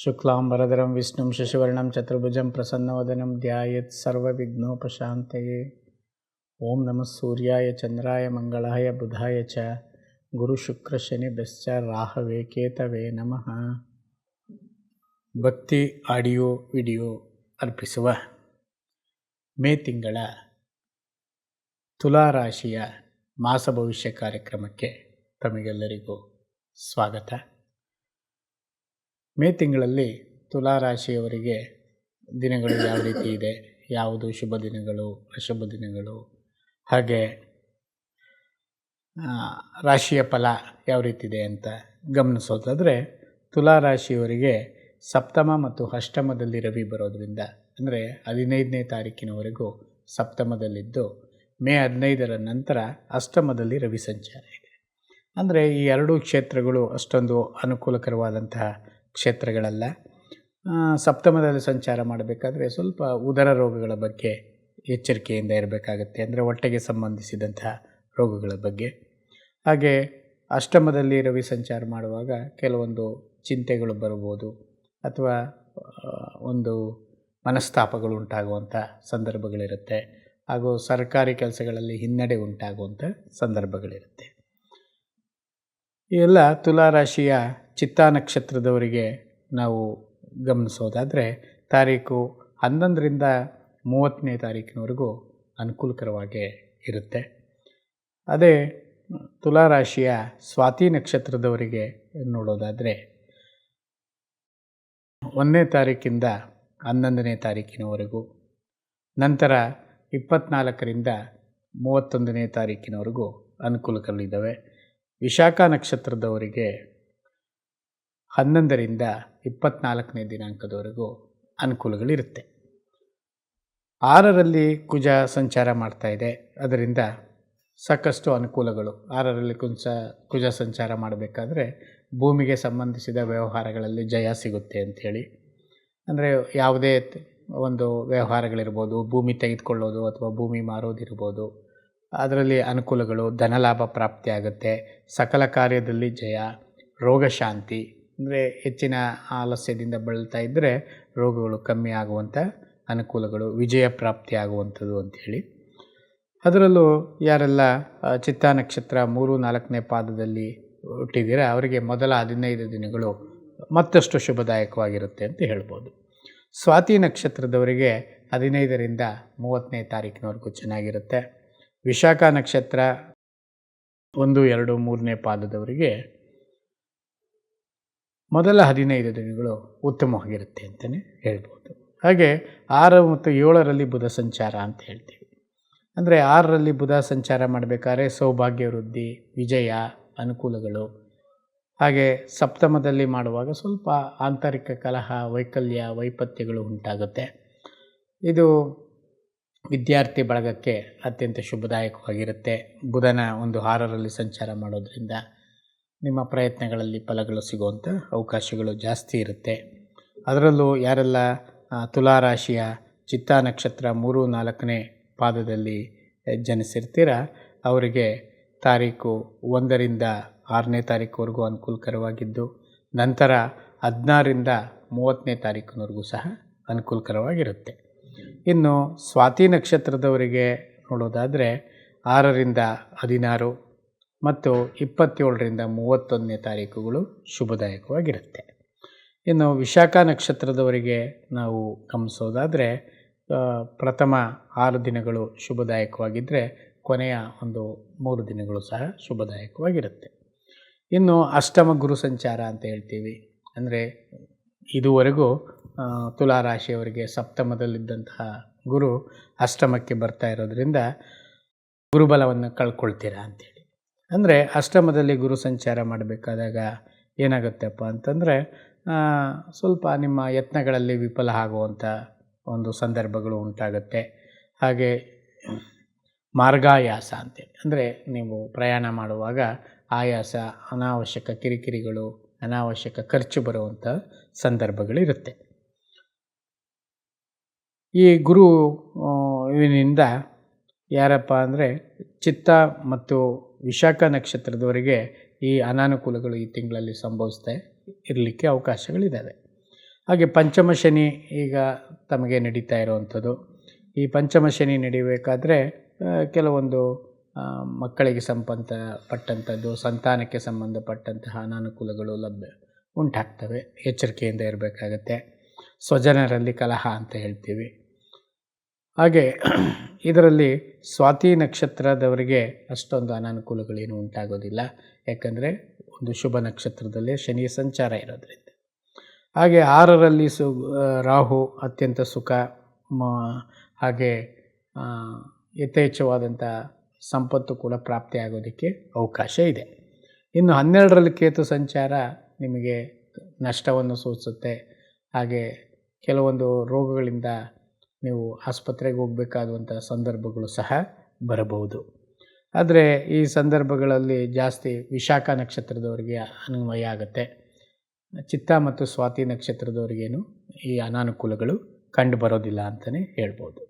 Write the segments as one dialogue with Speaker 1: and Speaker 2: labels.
Speaker 1: शुक्लाम्बरधरं विष्णुं शशिवर्णं चतुर्भुजं प्रसन्नवदनं ध्यायेत् सर्वविघ्नोपशान्तये ॐ नमः सूर्याय चन्द्राय मङ्गलाय बुधाय च ಗುರುಶುಕ್ರಶನಿಭ್ಯಶ್ಚ ರಾಹವೇ ಕೇತವೇ ನಮಃ ಭಕ್ತಿ ಆಡಿಯೋ ವಿಡಿಯೋ ಅರ್ಪಿಸುವ ಮೇ ತಿಂಗಳ ತುಲಾರಾಶಿಯ ಮಾಸ ಭವಿಷ್ಯ ಕಾರ್ಯಕ್ರಮಕ್ಕೆ ತಮಗೆಲ್ಲರಿಗೂ ಸ್ವಾಗತ ಮೇ ತಿಂಗಳಲ್ಲಿ ತುಲಾರಾಶಿಯವರಿಗೆ ದಿನಗಳು ಯಾವ ರೀತಿ ಇದೆ? ಯಾವುದು? ಶುಭ ದಿನಗಳು, ಅಶುಭ ದಿನಗಳು? ಹಾಗೆ ರಾಶಿಯ ಫಲ ಯಾವ ರೀತಿ ಇದೆ ಅಂತ ಗಮನಿಸೋದಾದರೆ, ತುಲಾರಾಶಿಯವರಿಗೆ ಸಪ್ತಮ ಮತ್ತು ಅಷ್ಟಮದಲ್ಲಿ ರವಿ ಬರೋದ್ರಿಂದ, ಅಂದರೆ ಹದಿನೈದನೇ ತಾರೀಕಿನವರೆಗೂ ಸಪ್ತಮದಲ್ಲಿದ್ದು, ಮೇ ಹದಿನೈದರ ನಂತರ ಅಷ್ಟಮದಲ್ಲಿ ರವಿ ಸಂಚಾರ ಇದೆ. ಅಂದರೆ ಈ ಎರಡೂ ಕ್ಷೇತ್ರಗಳು ಅಷ್ಟೊಂದು ಅನುಕೂಲಕರವಾದಂತಹ ಕ್ಷೇತ್ರಗಳಲ್ಲ. ಸಪ್ತಮದಲ್ಲಿ ಸಂಚಾರ ಮಾಡಬೇಕಾದ್ರೆ ಸ್ವಲ್ಪ ಉದರ ರೋಗಗಳ ಬಗ್ಗೆ ಎಚ್ಚರಿಕೆಯಿಂದ ಇರಬೇಕಾಗತ್ತೆ. ಅಂದರೆ ಹೊಟ್ಟೆಗೆ ಸಂಬಂಧಿಸಿದಂತಹ ರೋಗಗಳ ಬಗ್ಗೆ. ಹಾಗೆ ಅಷ್ಟಮದಲ್ಲಿ ರವಿ ಸಂಚಾರ ಮಾಡುವಾಗ ಕೆಲವೊಂದು ಚಿಂತೆಗಳು ಬರ್ಬೋದು ಅಥವಾ ಒಂದು ಮನಸ್ತಾಪಗಳು ಉಂಟಾಗುವಂಥ ಸಂದರ್ಭಗಳಿರುತ್ತೆ. ಹಾಗೂ ಸರ್ಕಾರಿ ಕೆಲಸಗಳಲ್ಲಿ ಹಿನ್ನಡೆ ಉಂಟಾಗುವಂಥ ಸಂದರ್ಭಗಳಿರುತ್ತೆ. ಎಲ್ಲ ತುಲಾರಾಶಿಯ ಚಿತ್ತಾ ನಕ್ಷತ್ರದವರಿಗೆ ನಾವು ಗಮನಿಸೋದಾದರೆ ತಾರೀಕು ಹನ್ನೊಂದರಿಂದ ಮೂವತ್ತನೇ ತಾರೀಕಿನವರೆಗೂ ಅನುಕೂಲಕರವಾಗೇ ಇರುತ್ತೆ. ಅದೇ ತುಲಾರಾಶಿಯ ಸ್ವಾತಿ ನಕ್ಷತ್ರದವರಿಗೆ ನೋಡೋದಾದರೆ ಒಂದನೇ ತಾರೀಕಿಂದ ಹನ್ನೊಂದನೇ ತಾರೀಕಿನವರೆಗೂ, ನಂತರ ಇಪ್ಪತ್ತ್ನಾಲ್ಕರಿಂದ ಮೂವತ್ತೊಂದನೇ ತಾರೀಕಿನವರೆಗೂ ಅನುಕೂಲಗಳಿದ್ದಾವೆ ವಿಶಾಖ ನಕ್ಷತ್ರದವರಿಗೆ ಹನ್ನೊಂದರಿಂದ ಇಪ್ಪತ್ತ್ನಾಲ್ಕನೇ ದಿನಾಂಕದವರೆಗೂ ಅನುಕೂಲಗಳಿರುತ್ತೆ. ಆರರಲ್ಲಿ ಕುಜ ಸಂಚಾರ ಮಾಡ್ತಾ ಇದೆ. ಅದರಿಂದ ಸಾಕಷ್ಟು ಅನುಕೂಲಗಳು. ಆರರಲ್ಲಿ ಕುಂಚ ಕುಜ ಸಂಚಾರ ಮಾಡಬೇಕಾದ್ರೆ ಭೂಮಿಗೆ ಸಂಬಂಧಿಸಿದ ವ್ಯವಹಾರಗಳಲ್ಲಿ ಜಯ ಸಿಗುತ್ತೆ ಅಂಥೇಳಿ. ಅಂದರೆ ಯಾವುದೇ ಒಂದು ವ್ಯವಹಾರಗಳಿರ್ಬೋದು, ಭೂಮಿ ತೆಗೆದುಕೊಳ್ಳೋದು ಅಥವಾ ಭೂಮಿ ಮಾರೋದಿರ್ಬೋದು ಅದರಲ್ಲಿ ಅನುಕೂಲಗಳು, ಧನಲಾಭ ಪ್ರಾಪ್ತಿ ಆಗುತ್ತೆ ಸಕಲ ಕಾರ್ಯದಲ್ಲಿ ಜಯ ರೋಗಶಾಂತಿ ಅಂದರೆ ಹೆಚ್ಚಿನ ಆಲಸ್ಯದಿಂದ ಬಳಲ್ತಾ ಇದ್ದರೆ ರೋಗಗಳು ಕಮ್ಮಿ ಆಗುವಂಥ ಅನುಕೂಲಗಳು, ವಿಜಯ ಪ್ರಾಪ್ತಿ ಆಗುವಂಥದ್ದು ಅಂಥೇಳಿ ಅದರಲ್ಲೂ ಯಾರೆಲ್ಲ ಚಿತ್ತಾ ನಕ್ಷತ್ರ ಮೂರು ನಾಲ್ಕನೇ ಪಾದದಲ್ಲಿ ಹುಟ್ಟಿದ್ದೀರಾ, ಅವರಿಗೆ ಮೊದಲ ಹದಿನೈದು ದಿನಗಳು ಮತ್ತಷ್ಟು ಶುಭದಾಯಕವಾಗಿರುತ್ತೆ ಅಂತ ಹೇಳ್ಬೋದು. ಸ್ವಾತಿ ನಕ್ಷತ್ರದವರಿಗೆ ಹದಿನೈದರಿಂದ ಮೂವತ್ತನೇ ತಾರೀಕಿನವರೆಗೂ ಚೆನ್ನಾಗಿರುತ್ತೆ. ವಿಶಾಖ ನಕ್ಷತ್ರ ಒಂದು, ಎರಡು, ಮೂರನೇ ಪಾದದವರಿಗೆ ಮೊದಲ ಹದಿನೈದು ದಿನಗಳು ಉತ್ತಮವಾಗಿರುತ್ತೆ ಅಂತಲೇ ಹೇಳ್ಬೋದು. ಹಾಗೆ ಆರು ಮತ್ತು ಏಳರಲ್ಲಿ ಬುಧ ಸಂಚಾರ ಅಂತ ಹೇಳ್ತೀವಿ. ಅಂದರೆ ಆರರಲ್ಲಿ ಬುಧ ಸಂಚಾರ ಮಾಡಬೇಕಾದ್ರೆ ಸೌಭಾಗ್ಯ ವೃದ್ಧಿ, ವಿಜಯ, ಅನುಕೂಲಗಳು. ಹಾಗೆ ಸಪ್ತಮದಲ್ಲಿ ಮಾಡುವಾಗ ಸ್ವಲ್ಪ ಆಂತರಿಕ ಕಲಹ, ವೈಕಲ್ಯ, ವೈಪತ್ಯಗಳು ಉಂಟಾಗುತ್ತೆ. ಇದು ವಿದ್ಯಾರ್ಥಿ ಬಳಗಕ್ಕೆ ಅತ್ಯಂತ ಶುಭದಾಯಕವಾಗಿರುತ್ತೆ. ಬುಧನ ಒಂದು ಆರರಲ್ಲಿ ಸಂಚಾರ ಮಾಡೋದರಿಂದ ನಿಮ್ಮ ಪ್ರಯತ್ನಗಳಲ್ಲಿ ಫಲಗಳು ಸಿಗುವಂಥ ಅವಕಾಶಗಳು ಜಾಸ್ತಿ ಇರುತ್ತೆ. ಅದರಲ್ಲೂ ಯಾರೆಲ್ಲ ತುಲಾರಾಶಿಯ ಚಿತ್ತಾ ನಕ್ಷತ್ರ ಮೂರು ನಾಲ್ಕನೇ ಪಾದದಲ್ಲಿ ಜನಿಸಿರ್ತೀರ, ಅವರಿಗೆ ತಾರೀಕು ಒಂದರಿಂದ ಆರನೇ ತಾರೀಕುವರೆಗೂ ಅನುಕೂಲಕರವಾಗಿದ್ದು, ನಂತರ ಹದಿನಾರರಿಂದ ಮೂವತ್ತನೇ ತಾರೀಕಿನವರೆಗೂ ಸಹ ಅನುಕೂಲಕರವಾಗಿರುತ್ತೆ. ಇನ್ನು ಸ್ವಾತಿ ನಕ್ಷತ್ರದವರಿಗೆ ನೋಡೋದಾದರೆ ಆರರಿಂದ ಹದಿನಾರು ಮತ್ತು ಇಪ್ಪತ್ತೇಳರಿಂದ ಮೂವತ್ತೊಂದನೇ ತಾರೀಕುಗಳು ಶುಭದಾಯಕವಾಗಿರುತ್ತೆ. ಇನ್ನು ವಿಶಾಖ ನಕ್ಷತ್ರದವರಿಗೆ ನಾವು ಗಮನಿಸೋದಾದರೆ ಪ್ರಥಮ ಆರು ದಿನಗಳು ಶುಭದಾಯಕವಾಗಿದ್ದರೆ ಕೊನೆಯ ಒಂದು ಮೂರು ದಿನಗಳು ಸಹ ಶುಭದಾಯಕವಾಗಿರುತ್ತೆ. ಇನ್ನು ಅಷ್ಟಮ ಗುರು ಸಂಚಾರ ಅಂತ ಹೇಳ್ತೀವಿ. ಅಂದರೆ ಇದುವರೆಗೂ ತುಲಾ ತುಲಾರಾಶಿಯವರಿಗೆ ಸಪ್ತಮದಲ್ಲಿದ್ದಂತಹ ಗುರು ಅಷ್ಟಮಕ್ಕೆ ಬರ್ತಾ ಇರೋದ್ರಿಂದ ಗುರುಬಲವನ್ನು ಕಳ್ಕೊಳ್ತೀರಾ ಅಂಥೇಳಿ. ಅಂದರೆ ಅಷ್ಟಮದಲ್ಲಿ ಗುರು ಸಂಚಾರ ಮಾಡಬೇಕಾದಾಗ ಏನಾಗುತ್ತಪ್ಪ ಅಂತಂದರೆ ಸ್ವಲ್ಪ ನಿಮ್ಮ ಯತ್ನಗಳಲ್ಲಿ ವಿಫಲ ಆಗುವಂಥ ಒಂದು ಸಂದರ್ಭಗಳು ಉಂಟಾಗುತ್ತೆ. ಹಾಗೆ ಮಾರ್ಗಾಯಾಸ ಅಂತೇಳಿ ಅಂದರೆ ನೀವು ಪ್ರಯಾಣ ಮಾಡುವಾಗ ಆಯಾಸ, ಅನಾವಶ್ಯಕ ಕಿರಿಕಿರಿಗಳು ಅನಾವಶ್ಯಕ ಖರ್ಚು ಬರುವಂಥ ಸಂದರ್ಭಗಳಿರುತ್ತೆ. ಈ ಗುರು ಇವನಿಂದ ಯಾರಪ್ಪ ಅಂದರೆ ಚಿತ್ತ ಮತ್ತು ವಿಶಾಖ ನಕ್ಷತ್ರದವರಿಗೆ ಈ ಅನಾನುಕೂಲಗಳು ಈ ತಿಂಗಳಲ್ಲಿ ಸಂಭವಿಸ್ತಾ ಇರಲಿಕ್ಕೆ ಅವಕಾಶಗಳಿದ್ದಾವೆ. ಹಾಗೆ ಪಂಚಮ ಶನಿ ಈಗ ತಮಗೆ ನಡೀತಾ ಇರುವಂಥದ್ದು. ಈ ಪಂಚಮ ಶನಿ ನಡಿಬೇಕಾದ್ರೆ ಕೆಲವೊಂದು ಮಕ್ಕಳಿಗೆ ಸಂಬಂಧಪಟ್ಟಂಥದ್ದು, ಸಂತಾನಕ್ಕೆ ಸಂಬಂಧಪಟ್ಟಂತಹ ಅನಾನುಕೂಲಗಳು ಲಭ್ಯ ಉಂಟಾಗ್ತವೆ. ಎಚ್ಚರಿಕೆಯಿಂದ ಇರಬೇಕಾಗತ್ತೆ. ಸ್ವಜನರಲ್ಲಿ ಕಲಹ ಅಂತ ಹೇಳ್ತೀವಿ. ಹಾಗೆ ಇದರಲ್ಲಿ ಸ್ವಾತಿ ನಕ್ಷತ್ರದವರಿಗೆ ಅಷ್ಟೊಂದು ಅನಾನುಕೂಲಗಳೇನು ಉಂಟಾಗೋದಿಲ್ಲ. ಯಾಕಂದರೆ ಒಂದು ಶುಭ ನಕ್ಷತ್ರದಲ್ಲಿ ಶನಿಯ ಸಂಚಾರ ಇರೋದ್ರಿಂದ. ಹಾಗೆ ಆರರಲ್ಲಿ ಸು ರಾಹು ಅತ್ಯಂತ ಸುಖ ಹಾಗೆ ಯಥೇಚ್ಛವಾದಂಥ ಸಂಪತ್ತು ಕೂಡ ಪ್ರಾಪ್ತಿಯಾಗೋದಕ್ಕೆ ಅವಕಾಶ ಇದೆ. ಇನ್ನು ಹನ್ನೆರಡರಲ್ಲಿ ಕೇತು ಸಂಚಾರ ನಿಮಗೆ ನಷ್ಟವನ್ನು ಸೂಚಿಸುತ್ತೆ ಹಾಗೆ ಕೆಲವೊಂದು ರೋಗಗಳಿಂದ ನೀವು ಆಸ್ಪತ್ರೆಗೆ ಹೋಗಬೇಕಾದಂಥ ಸಂದರ್ಭಗಳು ಸಹ ಬರಬಹುದು. ಆದರೆ ಈ ಸಂದರ್ಭಗಳಲ್ಲಿ ಜಾಸ್ತಿ ವಿಶಾಖ ನಕ್ಷತ್ರದವರಿಗೆ ಅನ್ವಯ ಆಗುತ್ತೆ. ಚಿತ್ತ ಮತ್ತು ಸ್ವಾತಿ ನಕ್ಷತ್ರದವರಿಗೇನು ಈ ಅನಾನುಕೂಲಗಳು ಕಂಡು ಬರೋದಿಲ್ಲ ಅಂತಲೇ ಹೇಳ್ಬೋದು.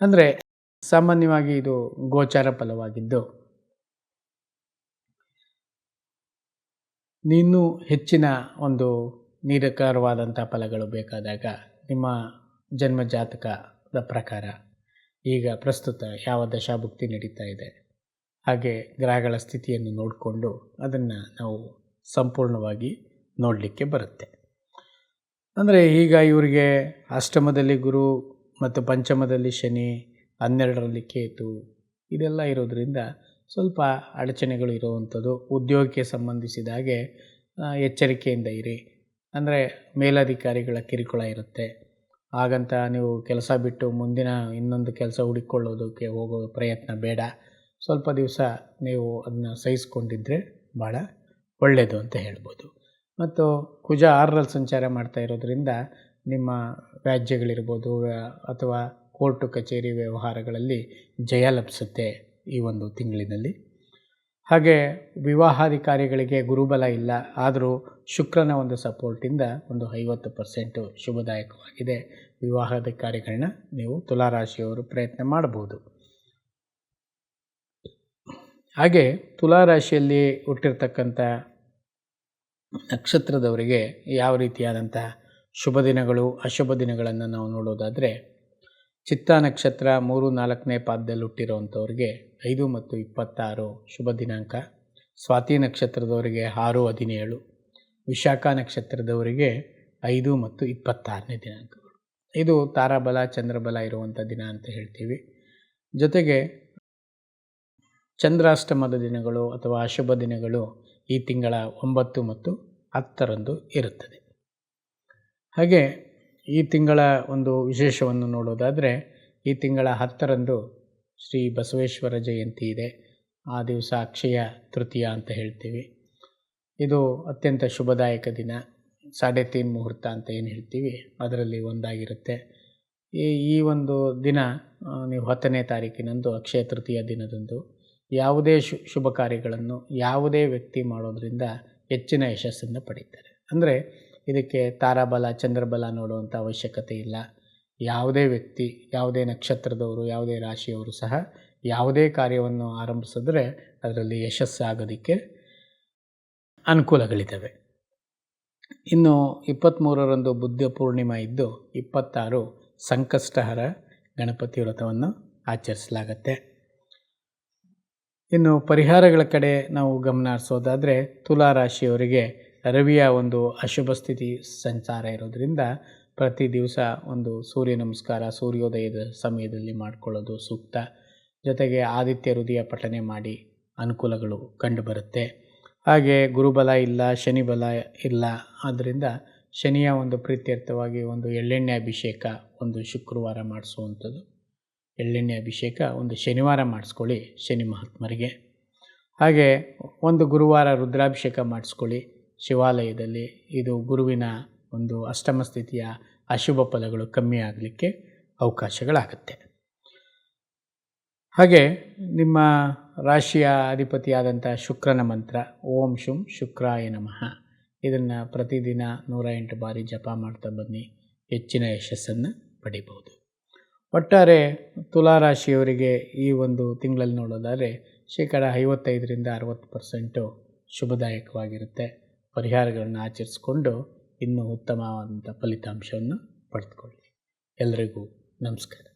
Speaker 1: ಅಂದರೆ ಸಾಮಾನ್ಯವಾಗಿ ಇದು ಗೋಚಾರ ಫಲವಾಗಿದ್ದು ನೀನು ಹೆಚ್ಚಿನ ಒಂದು ನಿರಕಾರವಾದಂಥ ಫಲಗಳು ಬೇಕಾದಾಗ ನಿಮ್ಮ ಜನ್ಮ ಜಾತಕದ ಪ್ರಕಾರ ಈಗ ಪ್ರಸ್ತುತ ಯಾವ ದಶಾಭುಕ್ತಿ ನಡೀತಾ ಇದೆ, ಹಾಗೆ ಗ್ರಹಗಳ ಸ್ಥಿತಿಯನ್ನು ನೋಡಿಕೊಂಡು ಅದನ್ನು ನಾವು ಸಂಪೂರ್ಣವಾಗಿ ನೋಡಲಿಕ್ಕೆ ಬರುತ್ತೆ. ಅಂದರೆ ಈಗ ಇವರಿಗೆ ಅಷ್ಟಮದಲ್ಲಿ ಗುರು ಮತ್ತು ಪಂಚಮದಲ್ಲಿ ಶನಿ ಹನ್ನೆರಡರಲ್ಲಿ ಕೇತು, ಇದೆಲ್ಲ ಇರೋದರಿಂದ ಸ್ವಲ್ಪ ಅಡಚಣೆಗಳು ಇರುವಂಥದ್ದು. ಉದ್ಯೋಗಕ್ಕೆ ಸಂಬಂಧಿಸಿದ ಹಾಗೆ ಎಚ್ಚರಿಕೆಯಿಂದ ಇರಿ. ಅಂದರೆ ಮೇಲಧಿಕಾರಿಗಳ ಕಿರುಕುಳ ಇರುತ್ತೆ. ಹಾಗಂತ ನೀವು ಕೆಲಸ ಬಿಟ್ಟು ಮುಂದಿನ ಇನ್ನೊಂದು ಕೆಲಸ ಹುಡುಕೊಳ್ಳೋದಕ್ಕೆ ಹೋಗೋ ಪ್ರಯತ್ನ ಬೇಡ. ಸ್ವಲ್ಪ ದಿವಸ ನೀವು ಅದನ್ನ ಸಹಿಸ್ಕೊಂಡಿದ್ದರೆ ಭಾಳ ಒಳ್ಳೆಯದು ಅಂತ ಹೇಳ್ಬೋದು. ಮತ್ತು ಕುಜ ಆರರಲ್ಲಿ ಸಂಚಾರ ಮಾಡ್ತಾ ಇರೋದ್ರಿಂದ ನಿಮ್ಮ ವ್ಯಾಜ್ಯಗಳಿರ್ಬೋದು ವ್ಯ- ಅಥವಾ ಕೋರ್ಟು ಕಚೇರಿ ವ್ಯವಹಾರಗಳಲ್ಲಿ ಜಯ ಲಭಿಸುತ್ತೆ ಈ ಒಂದು ತಿಂಗಳಿನಲ್ಲಿ. ಹಾಗೆ ವಿವಾಹಾಧಿಕಾರಿಗಳಿಗೆ ಗುರುಬಲ ಇಲ್ಲ, ಆದರೂ ಶುಕ್ರನ ಒಂದು ಸಪೋರ್ಟಿಂದ ಒಂದು ಐವತ್ತು ಪರ್ಸೆಂಟು ಶುಭದಾಯಕವಾಗಿದೆ. ವಿವಾಹಾಧಿಕಾರಿಗಳನ್ನ ನೀವು ತುಲಾರಾಶಿಯವರು ಪ್ರಯತ್ನ ಮಾಡಬಹುದು. ಹಾಗೆ ತುಲಾರಾಶಿಯಲ್ಲಿ ಹುಟ್ಟಿರ್ತಕ್ಕಂಥ ನಕ್ಷತ್ರದವರಿಗೆ ಯಾವ ರೀತಿಯಾದಂಥ ಶುಭ ದಿನಗಳು ಅಶುಭ ದಿನಗಳನ್ನು ನಾವು ನೋಡೋದಾದರೆ ಚಿತ್ತ ನಕ್ಷತ್ರ ಮೂರು ನಾಲ್ಕನೇ ಪಾದದಲ್ಲಿ ಹುಟ್ಟಿರುವಂಥವ್ರಿಗೆ ಐದು ಮತ್ತು ಇಪ್ಪತ್ತಾರು ಶುಭ ದಿನಾಂಕ. ಸ್ವಾತಿ ನಕ್ಷತ್ರದವರಿಗೆ ಆರು ಹದಿನೇಳು. ವಿಶಾಖ ನಕ್ಷತ್ರದವರಿಗೆ ಐದು ಮತ್ತು ಇಪ್ಪತ್ತಾರನೇ ದಿನಾಂಕಗಳು. ಇದು ತಾರಾಬಲ, ಚಂದ್ರಬಲ ಇರುವಂಥ ದಿನ ಅಂತ ಹೇಳ್ತೀವಿ. ಜೊತೆಗೆ ಚಂದ್ರಾಷ್ಟಮದ ದಿನಗಳು ಅಥವಾ ಅಶುಭ ದಿನಗಳು ಈ ತಿಂಗಳ ಒಂಬತ್ತು ಮತ್ತು ಹತ್ತರಂದು ಇರುತ್ತದೆ. ಹಾಗೆ ಈ ತಿಂಗಳ ಒಂದು ವಿಶೇಷವನ್ನು ನೋಡೋದಾದರೆ, ಈ ತಿಂಗಳ ಹತ್ತರಂದು ಶ್ರೀ ಬಸವೇಶ್ವರ ಜಯಂತಿ ಇದೆ. ಆ ದಿವಸ ಅಕ್ಷಯ ತೃತೀಯ ಅಂತ ಹೇಳ್ತೀವಿ. ಇದು ಅತ್ಯಂತ ಶುಭದಾಯಕ ದಿನ. ಸಾಡೆ ತೀನ್ ಮುಹೂರ್ತ ಅಂತ ಏನು ಹೇಳ್ತೀವಿ? ಅದರಲ್ಲಿ ಒಂದಾಗಿರುತ್ತೆ. ಈ ಈ ಒಂದು ದಿನ ನೀವು ಹತ್ತನೇ ತಾರೀಕಿನಂದು ಅಕ್ಷಯ ತೃತೀಯ ದಿನದಂದು ಯಾವುದೇ ಶು, ಶುಭ ಕಾರ್ಯಗಳನ್ನು ಯಾವುದೇ ವ್ಯಕ್ತಿ ಮಾಡೋದರಿಂದ ಹೆಚ್ಚಿನ ಯಶಸ್ಸನ್ನು ಪಡೀತಾರೆ. ಅಂದರೆ ಇದಕ್ಕೆ ತಾರಾಬಲ, ಚಂದ್ರಬಲ ನೋಡುವಂಥ ಅವಶ್ಯಕತೆ ಇಲ್ಲ. ಯಾವುದೇ ವ್ಯಕ್ತಿ, ಯಾವುದೇ ನಕ್ಷತ್ರದವರು, ಯಾವುದೇ ರಾಶಿಯವರು ಸಹ ಯಾವುದೇ ಕಾರ್ಯವನ್ನು ಆರಂಭಿಸಿದ್ರೆ ಅದರಲ್ಲಿ ಯಶಸ್ಸಾಗೋದಕ್ಕೆ ಅನುಕೂಲಗಳಿದ್ದಾವೆ. ಇನ್ನು ಇಪ್ಪತ್ತ್ಮೂರರಂದು ಬುದ್ಧ ಪೂರ್ಣಿಮಾ ಇದ್ದು ಇಪ್ಪತ್ತಾರು ಸಂಕಷ್ಟಹರ ಗಣಪತಿ ವ್ರತವನ್ನು ಆಚರಿಸಲಾಗತ್ತೆ. ಇನ್ನು ಪರಿಹಾರಗಳ ಕಡೆ ನಾವು ಗಮನ ಹರಿಸೋದಾದರೆ ತುಲಾ ರಾಶಿಯವರಿಗೆ ರವಿಯ ಒಂದು ಅಶುಭ ಸ್ಥಿತಿ ಸಂಚಾರ ಇರೋದರಿಂದ ಪ್ರತಿ ದಿವಸ ಒಂದು ಸೂರ್ಯ ನಮಸ್ಕಾರ, ಸೂರ್ಯೋದಯದ ಸಮಯದಲ್ಲಿ ಮಾಡಿಕೊಳ್ಳೋದು ಸೂಕ್ತ. ಜೊತೆಗೆ ಆದಿತ್ಯ ಹೃದಯ ಪಠನೆ ಮಾಡಿ ಅನುಕೂಲಗಳು ಕಂಡುಬರುತ್ತೆ ಹಾಗೆ ಗುರುಬಲ ಇಲ್ಲ, ಶನಿ ಬಲ ಇಲ್ಲ ಆದ್ದರಿಂದ ಶನಿಯ ಒಂದು ಪ್ರೀತ್ಯರ್ಥವಾಗಿ ಒಂದು ಎಳ್ಳೆಣ್ಣೆ ಅಭಿಷೇಕ ಒಂದು ಶುಕ್ರವಾರ ಮಾಡಿಸುವಂಥದ್ದು. ಎಳ್ಳೆಣ್ಣೆ ಅಭಿಷೇಕ ಒಂದು ಶನಿವಾರ ಮಾಡಿಸ್ಕೊಳ್ಳಿ, ಶನಿ ಮಹಾತ್ಮರಿಗೆ. ಹಾಗೆ ಒಂದು ಗುರುವಾರ ರುದ್ರಾಭಿಷೇಕ ಮಾಡಿಸ್ಕೊಳ್ಳಿ ಶಿವಾಲಯದಲ್ಲಿ ಇದು ಗುರುವಿನ ಒಂದು ಅಷ್ಟಮ ಸ್ಥಿತಿಯ ಅಶುಭ ಫಲಗಳು ಕಮ್ಮಿ ಆಗಲಿಕ್ಕೆ ಅವಕಾಶಗಳಾಗುತ್ತೆ. ಹಾಗೆ ನಿಮ್ಮ ರಾಶಿಯ ಅಧಿಪತಿಯಾದಂಥ ಶುಕ್ರನ ಮಂತ್ರ, ಓಂ ಶುಂ ಶುಕ್ರಾಯ ನಮಃ. ಇದನ್ನು ಪ್ರತಿದಿನ ನೂರ ಎಂಟು ಬಾರಿ ಜಪ ಮಾಡ್ತಾ ಬನ್ನಿ, ಹೆಚ್ಚಿನ ಯಶಸ್ಸನ್ನು ಪಡಿಬೋದು ಒಟ್ಟಾರೆ ತುಲಾ ರಾಶಿಯವರಿಗೆ ಈ ಒಂದು ತಿಂಗಳಲ್ಲಿ ನೋಡೋದಾದರೆ ಶೇಕಡ ಐವತ್ತೈದರಿಂದ ಅರವತ್ತು ಪರ್ಸೆಂಟು ಶುಭದಾಯಕವಾಗಿರುತ್ತೆ. ಪರಿಹಾರಗಳನ್ನು ಆಚರಿಸ್ಕೊಂಡು ಇನ್ನೂ ಉತ್ತಮವಾದಂಥ ಫಲಿತಾಂಶವನ್ನು ಪಡೆದುಕೊಳ್ಳಿ. ಎಲ್ರಿಗೂ ನಮಸ್ಕಾರ.